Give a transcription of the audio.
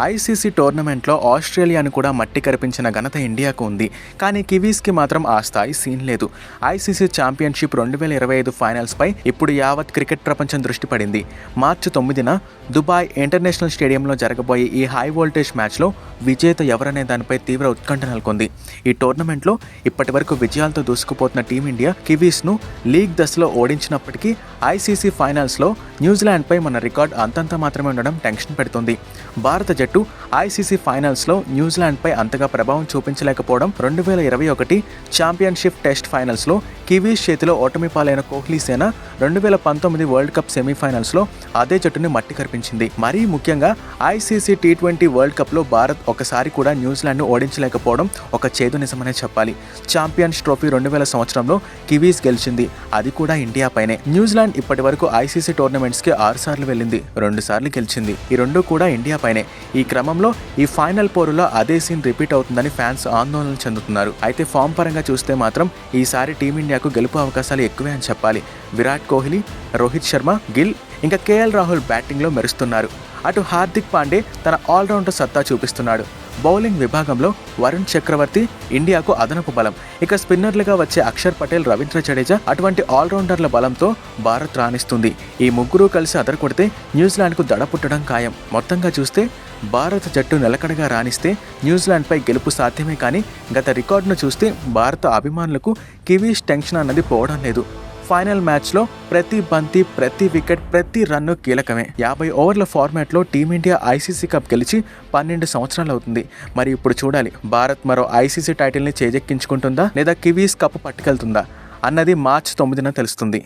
ICC టోర్నమెంట్లో ఆస్ట్రేలియాను కూడా మట్టి కరిపించిన ఘనత ఇండియాకు ఉంది. కానీ కివీస్కి మాత్రం ఆ స్థాయి సీన్ లేదు. ఐసీసీ ఛాంపియన్షిప్ రెండు వేల ఇరవై ఐదు ఫైనల్స్పై ఇప్పుడు యావత్ క్రికెట్ ప్రపంచం దృష్టి పడింది. మార్చి తొమ్మిదిన దుబాయ్ ఇంటర్నేషనల్ స్టేడియంలో జరగబోయే ఈ హై వోల్టేజ్ మ్యాచ్లో విజేత ఎవరనే దానిపై తీవ్ర ఉత్కంఠ నెలకొంది. ఈ టోర్నమెంట్లో ఇప్పటి వరకు విజయాలతో దూసుకుపోతున్న టీమిండియా కివీస్ను లీగ్ దశలో ఓడించినప్పటికీ ఐసీసీ ఫైనల్స్లో న్యూజిలాండ్పై మన రికార్డ్ అంతంత మాత్రమే ఉండడం టెన్షన్ పెడుతుంది. భారత జట్టు ఐసీసీ ఫైనల్స్లో న్యూజిలాండ్పై అంతగా ప్రభావం చూపించలేకపోవడం రెండు వేల ఇరవై ఒకటి ఛాంపియన్షిప్ టెస్ట్ ఫైనల్స్లో కివీస్ చేతిలో ఓటమి పాలైన కోహ్లీ సేన రెండు వేల పంతొమ్మిది వరల్డ్ కప్ సెమీఫైనల్స్లో అదే జట్టుని మట్టి కరిపించింది. మరీ ముఖ్యంగా ఐసీసీ టీ ట్వంటీ వరల్డ్ కప్లో భారత్ ఒకసారి కూడా న్యూజిలాండ్ను ఓడించలేకపోవడం ఒక చేదు నిజమనే చెప్పాలి. ఛాంపియన్స్ ట్రోఫీ రెండు వేల సంవత్సరంలో కివీస్ గెలిచింది. అది కూడా ఇండియా పైనే. న్యూజిలాండ్ ఇప్పటి వరకు ఐసీసీ టోర్నమెంట్స్కి ఆరు సార్లు వెళ్ళింది. రెండు సార్లు గెలిచింది. ఈ రెండు కూడా ఇండియా పైనే. ఈ క్రమంలో ఈ ఫైనల్ పోరులో అదే సీన్ రిపీట్ అవుతుందని ఫ్యాన్స్ ఆందోళన చెందుతున్నారు. అయితే ఫామ్ పరంగా చూస్తే మాత్రం ఈసారి టీమిండియా టీమిండియాకు గెలుపు అవకాశాలు ఎక్కువే అని చెప్పాలి. విరాట్ కోహ్లీ రోహిత్ శర్మ గిల్ ఇంకా కేఎల్ రాహుల్ బ్యాటింగ్లో మెరుస్తున్నారు. అటు హార్దిక్ పాండే తన ఆల్రౌండర్ సత్తా చూపిస్తున్నాడు. బౌలింగ్ విభాగంలో వరుణ్ చక్రవర్తి ఇండియాకు అదనపు బలం. ఇక స్పిన్నర్లుగా వచ్చే అక్షర్ పటేల్ రవీంద్ర జడేజా అటువంటి ఆల్రౌండర్ల బలంతో భారత్ రాణిస్తుంది. ఈ ముగ్గురు కలిసి అదరకొడితే న్యూజిలాండ్కు దడ పుట్టడం ఖాయం. మొత్తంగా చూస్తే భారత జట్టు నిలకడగా రాణిస్తే న్యూజిలాండ్పై గెలుపు సాధ్యమే కానీ గత రికార్డును చూస్తే భారత అభిమానులకు కివీస్ టెన్షన్ అన్నది పోవడం లేదు. ఫైనల్ మ్యాచ్లో ప్రతి బంతి ప్రతి వికెట్ ప్రతి రన్ను కీలకమే. యాభై ఓవర్ల ఫార్మాట్లో టీమిండియా ఐసీసీ కప్ గెలిచి పన్నెండు సంవత్సరాలు అవుతుంది. మరి ఇప్పుడు చూడాలి భారత్ మరో ఐసీసీ టైటిల్ని చేజెక్కించుకుంటుందా లేదా కివీస్ కప్ పట్టుకెళ్తుందా అన్నది మార్చ్ తొమ్మిదిన తెలుస్తుంది.